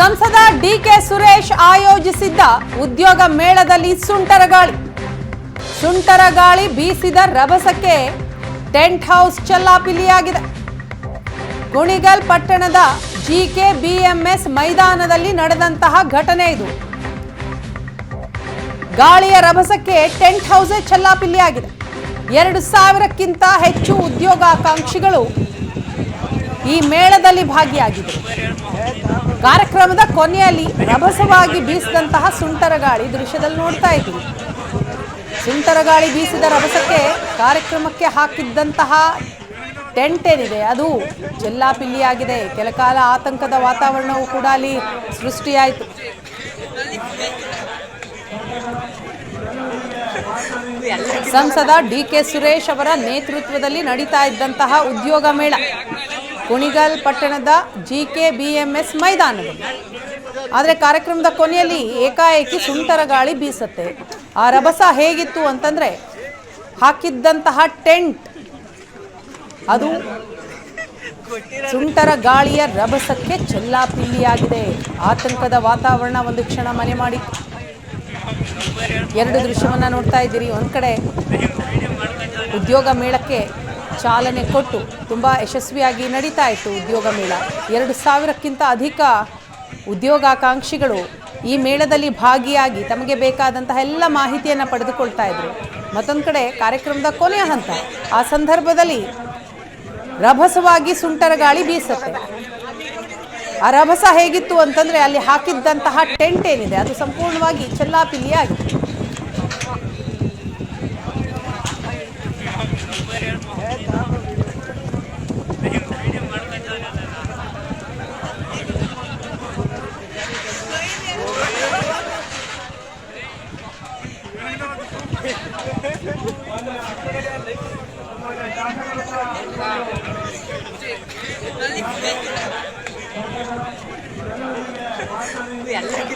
ಸಂಸದ ಡಿಕೆ ಸುರೇಶ್ ಆಯೋಜಿಸಿದ್ದ ಉದ್ಯೋಗ ಮೇಳದಲ್ಲಿ ಸುಂಟರ ಗಾಳಿ. ಸುಂಟರ ಗಾಳಿ ಬೀಸಿದ ರಭಸಕ್ಕೆ ಟೆಂಟ್ ಹೌಸ್ ಚಲ್ಲಾಪಿಲಿಯಾಗಿದೆ ಗುಣಿಗಲ್ ಪಟ್ಟಣದ ಜಿಕೆ ಬಿಎಂಎಸ್ ಮೈದಾನದಲ್ಲಿ ನಡೆದಂತಹ ಘಟನೆ ಇದು. ಗಾಳಿಯ ರಭಸಕ್ಕೆ ಟೆಂಟ್ ಹೌಸೇ ಚಲ್ಲಾಪಿಲ್ಲಿಯಾಗಿದೆ. ಎರಡು ಸಾವಿರಕ್ಕಿಂತ ಹೆಚ್ಚು ಉದ್ಯೋಗಾಕಾಂಕ್ಷಿಗಳು ಈ ಮೇಳದಲ್ಲಿ ಭಾಗಿಯಾಗಿದೆ ಕಾರ್ಯಕ್ರಮದ ಕೊನೆಯಲ್ಲಿ ರಭಸವಾಗಿ ಬೀಸಿದಂತಹ ಸುಂಟರ ಗಾಳಿ ದೃಶ್ಯದಲ್ಲಿ ನೋಡ್ತಾ ಇದ್ದೀವಿ. ಸುಂಟರ ಗಾಳಿ ಬೀಸಿದ ರಭಸಕ್ಕೆ ಕಾರ್ಯಕ್ರಮಕ್ಕೆ ಹಾಕಿದ್ದಂತಹ ಟೆಂಟ್ ಏನಿದೆ, ಅದು ಚೆಲ್ಲಾಪಿಲ್ಲಿಯಾಗಿದೆ ಕೆಲ ಕೆಲಕಾಲ ಆತಂಕದ ವಾತಾವರಣವು ಕೂಡ ಅಲ್ಲಿ ಸೃಷ್ಟಿಯಾಯಿತು. ಸಂಸದ ಡಿ ಕೆ ಸುರೇಶ್ ಅವರ ನೇತೃತ್ವದಲ್ಲಿ ನಡೀತಾ ಇದ್ದಂತಹ ಉದ್ಯೋಗ ಮೇಳ. ಕುಣಿಗಲ್ ಪಟ್ಟಣದ G K B M S ಮೈದಾನದಲ್ಲಿ. ಆದರೆ ಕಾರ್ಯಕ್ರಮದ ಕೊನೆಯಲ್ಲಿ ಏಕಾಏಕಿ ಸುಂಟರ ಗಾಳಿ ಬೀಸುತ್ತೆ. ಆ ರಭಸ ಹೇಗಿತ್ತು ಅಂತಂದ್ರೆ ಹಾಕಿದ್ದಂತಹ ಟೆಂಟ್. ಅದು ಸುಂಟರ ಗಾಳಿಯ ರಭಸಕ್ಕೆ ಚೆಲ್ಲಾಪಿಲ್ಲಿಯಾಗಿದೆ. ಆತಂಕದ ವಾತಾವರಣ ಒಂದು ಕ್ಷಣ ಮನೆ ಮಾಡಿತ್ತು. ಎರಡು ದೃಶ್ಯವನ್ನು ನೋಡ್ತಾ ಇದ್ದೀರಿ. ಒಂದು ಕಡೆ ಉದ್ಯೋಗ ಮೇಳಕ್ಕೆ ಚಾಲನೆ ಕೊಟ್ಟು ತುಂಬ ಯಶಸ್ವಿಯಾಗಿ ನಡೀತಾ ಇತ್ತು ಉದ್ಯೋಗ ಮೇಳ. ಎರಡು ಸಾವಿರಕ್ಕಿಂತ ಅಧಿಕ ಉದ್ಯೋಗಾಕಾಂಕ್ಷಿಗಳು ಈ ಮೇಳದಲ್ಲಿ ಭಾಗಿಯಾಗಿ ತಮಗೆ ಬೇಕಾದಂತಹ ಎಲ್ಲ ಮಾಹಿತಿಯನ್ನು ಪಡೆದುಕೊಳ್ತಾ ಇದ್ರು. ಮತ್ತೊಂದು ಕಡೆ ಕಾರ್ಯಕ್ರಮದ ಕೊನೆಯ ಹಂತ, ಆ ಸಂದರ್ಭದಲ್ಲಿ ರಭಸವಾಗಿ ಸುಂಟರ ಗಾಳಿ ಬೀಸುತ್ತೆ. ಆ ರಭಸ ಹೇಗಿತ್ತು ಅಂತಂದ್ರೆ ಅಲ್ಲಿ ಹಾಕಿದ್ದಂತಹ ಟೆಂಟ್ ಏನಿದೆ ಅದು ಸಂಪೂರ್ಣವಾಗಿ